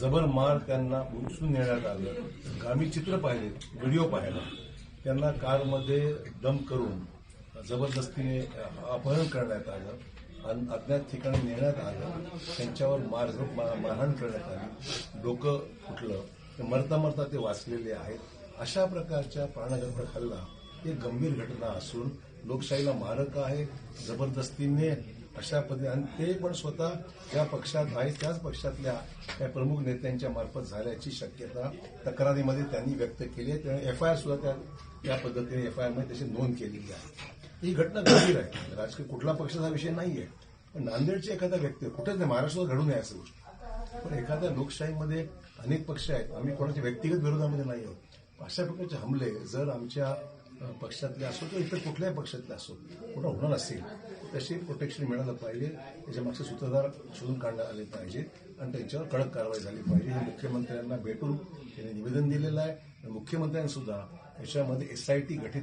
जबर मार त्यांना उचलून नेण्यात आलं. आम्ही चित्र पाहिले व्हिडिओ पाहिला. त्यांना कारमध्ये दम करून जबरदस्तीने अपहरण करण्यात आलं अन अज्ञात ठिकाणी नेण्यात आलं. त्यांच्यावर मार मारहाण करण्यात आली. डोकं फुटलं. मरता मरता ते वाचलेले आहेत. अशा प्रकारच्या प्राणघातक हल्ला ही गंभीर घटना असून लोकशाहीला मारक आहे. जबरदस्तीने अशा पद्धतीने आणि ते पण स्वतः ज्या पक्षात आहे त्याच पक्षातल्या त्या प्रमुख नेत्यांच्या मार्फत झाल्याची शक्यता तक्रारीमध्ये त्यांनी व्यक्त केली आहे. त्यामुळे एफआयआर सुद्धा त्या या पद्धतीने आरमध्ये त्याची नोंद केलेली आहे. ही घटना गंभीर आहे. राजकीय कुठला पक्षाचा विषय नाहीये. पण नांदेडची एखादा व्यक्ती कुठेच नाही महाराष्ट्रात घडू नये असं गोष्ट. पण एखाद्या लोकशाहीमध्ये अनेक पक्ष आहेत. आम्ही कोणाच्या व्यक्तिगत विरोधामध्ये नाही आहोत. अशा प्रकारचे हमले जर आमच्या पक्षातले असो किंवा इतर कुठल्याही पक्षातले असो कुठं होणार असेल तसे प्रोटेक्शन मिळालं पाहिजे. त्याच्या मागचे सूत्रधार शोधून काढण्यात आले पाहिजेत आणि त्यांच्यावर कडक कारवाई झाली पाहिजे. हे मुख्यमंत्र्यांना भेटून त्यांनी निवेदन दिलेलं आहे. मुख्यमंत्र्यांनी सुद्धा याच्यामध्ये एसआयटी गठीत